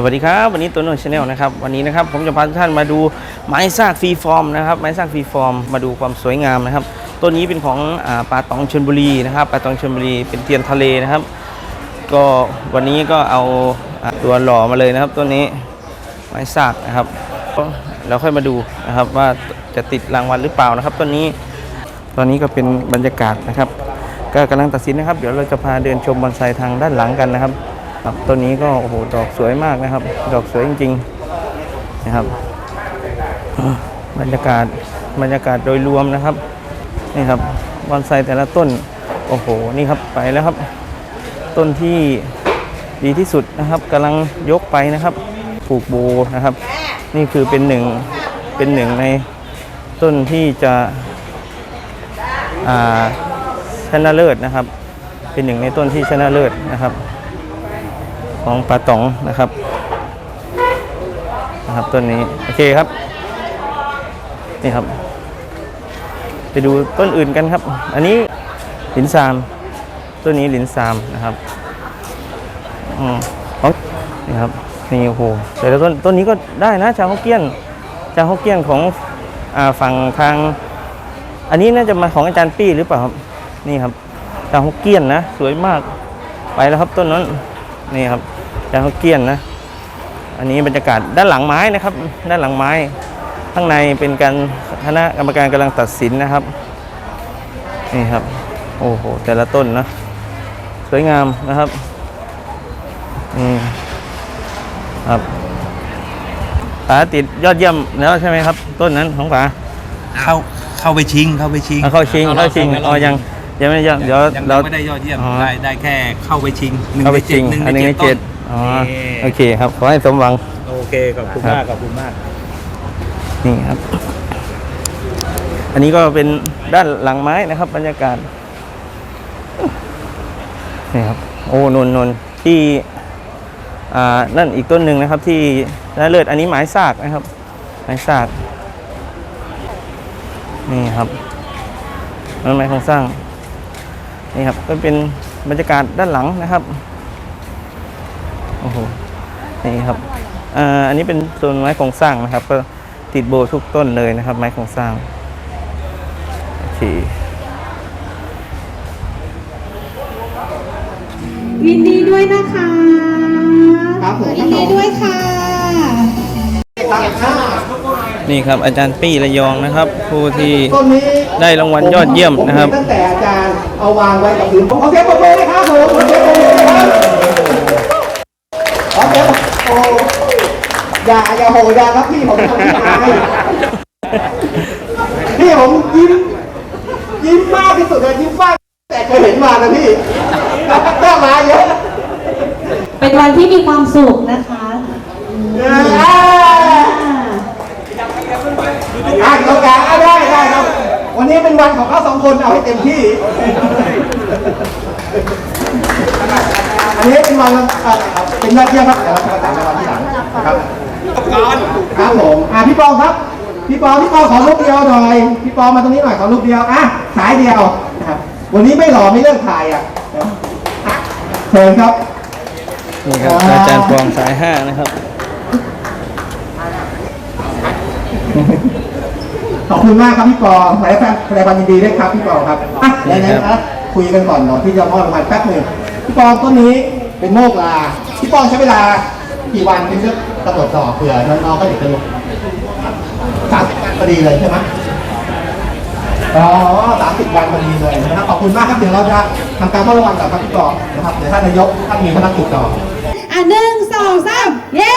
สวัสดีครับ วันนี้ตัวโน้นชาแนลนะครับ วันนี้นะครับผมจะพาทุกท่านมาดูไม้ซากฟรีฟอร์มนะครับไม้ซากฟรีฟอร์มมาดูความสวยงามนะครับต้นนี้เป็นของอปลาตองชลบุรีนะครับปลาตองชลบุรีเป็นเทียนทะเลนะครับ ก็วันนี้ก็เอาอตัวหล่อมาเลยนะครับต้นนี้ไม้ซากนะครับก็เราค่อยมาดูนะครับว่าจะติดรางวัลหรือเปล่านะครับต้นนี้ตอนนี้ก็เป็นบรรยากาศนะครับ ก็กำลังตัดสินนะครับ เดี๋ยวเราจะพาเดินชมบอนไซทางด้านหลังกันนะครับ ครับต้นนี้ก็โอ้โหดอกสวยมากนะครับ ดอกสวยจริงๆนะครับ บรรยากาศบรรยากาศโดยรวมนะครับนี่ครับบอนไซแต่ละต้นโอ้โหนี่ครับไปแล้วครับ ต้นที่ดีที่สุดนะครับกำลังยกไปนะครับผูกโบนะครับ นี่คือเป็นหนึ่งเป็นหนึ่งในต้นที่จะชนะเลิศนะครับ เป็นหนึ่งในต้นที่ชนะเลิศนะครับ ของปลาตองนะครับนะครับต้นนี้โอเคครับนี่ครับ ไปดูต้นอื่นกันครับ อันนี้ลินซามต้นนี้ลินซามนะครับอืมของนี่ครับนี่โอ้โหแต่ละต้นต้นนี้ก็ได้นะชาวฮกเกี้ยนชาวฮกเกี้ยนของอฝั่งทาง อันนี้น่าจะมาของอาจารย์ปี้หรือเปล่าครับนี่ครับจางฮกเกี้ยนนะ สวยมากไปแล้วครับต้นนั้นนี่ครับ จางฮกเกี้ยนนะ อันนี้บรรยากาศด้านหลังไม้นะครับ ด้านหลังไม้ ข้างในเป็นการคณะกรรมการกำลังตัดสินนะครับ นี่ครับ โอ้โห แต่ละต้นนะ สวยงามนะครับอืมครับป๋าติดยอดเยี่ยมแล้วใช่ไหมครับ ต้นนั้นของป๋าเข้าเข้าไปชิงเข้าไปชิงเอาเข้าชิงเข้าชิงอ๋อยังยังไม่ยังเดี๋ยวยังเรา ไม่ได้ยอดเยี่ยม อ๋อได้ได้แค่เข้าไปชิงหนึ่งเข้าไปในชิเจ็ดงหนึ่งอันหนึงในในเจ็เจ็ด ด อ๋อนี่โอเคครับขอให้สมหวัง โอเคขอบคุณครับมากขอบคุณมาก นี่ครับ อันนี้ก็เป็นด้านหลังไม้นะครับ บรรยากาศนี่ครับ โอ้นนนนที่อ่านั่นอีกต้นหนึ่งนะครับ ที่น่าเลิศอันนี้ไม้ซากนะครับ ไม้ซากนี่ครับนั่นไม้โครงสร้างนี่ครับก็เป็นบรรยากาศด้านหลังนะครับ โอ้โหนี่ครับอ่าอันนี้เป็นโซนไม้โครงสร้างนะครับ ก็ติดโบทุกต้นเลยนะครับ ไม้โครงสร้างโอเคยินดีด้วยนะคะครับผม ยินดีด้วยค่ะ นี่ครับ อาจารย์ปี้ระยองนะครับ ผู้ที่ต้นนี้ได้รางวัลยอดเยี่ยมนะครับผเห็ตั้งแต่อาจารย์เอาวางไว้กับพื้นผมขอเสียงปรบมือเลยครับผมขอเสียงปรบมือเลยครับขอเสียงโอ้ อย่าอย่าโหอย่าครับพี่ผมเป็นคนที่อายพี่ผมยิ้ม ยิ้มมากที่สุดเลยยิ้มฟ้างแต่เคยเห็นมานะพี่ก็มาเยอะเป็นวันที่มีความสุขนะคะเอออะโอกาสอะได้ได้ครับ วันนี้เป็นวันของเขาสองคนเอาให้เต็มที่ อันนี้เป็นวันเอ่อเป็นยอดเยี่ยมครับเดี๋ยวเราจะประกาศรางวัลที่หลังนะครับ ครับผมอะพี่ปองครับ พี่ปองพี่ปองขอรูปเดียวหน่อยพี่ปองมาตรงนี้หน่อยขอรูปเดียวอะสายเดียวนะครับ วันนี้ไม่หล่อไม่เลิกถ่ายอะอะเชิญครับนี่ครับอาจารย์ปองสายห้านะครับขอบคุณมากครับพี่ปองแสดงแสดงความยินดีด้วยครับพี่ปองครับอะเดี๋ยวนะครับคุยกันก่อนเนาะที่จะมอบรางวัลแป๊บหนึ่งพี่ปองต้นนี้เป็นโมกลาพี่ปองใช้เวลา กี่วันที่จะกำหนดต่อเผื่อน้องๆก็เด็กจะลงสามสิบวันพอดีเลยใช่ไหมอ๋อสามสิบวันพอดีเลยนะครับ ขอบคุณมากครับ เดี๋ยวเราจะทำการเฝ้าระวังกับครับพี่องนะครับ เดี๋ยวท่านนายกท่านมีพนักติดต่ออะหนึ่งสองสามเย้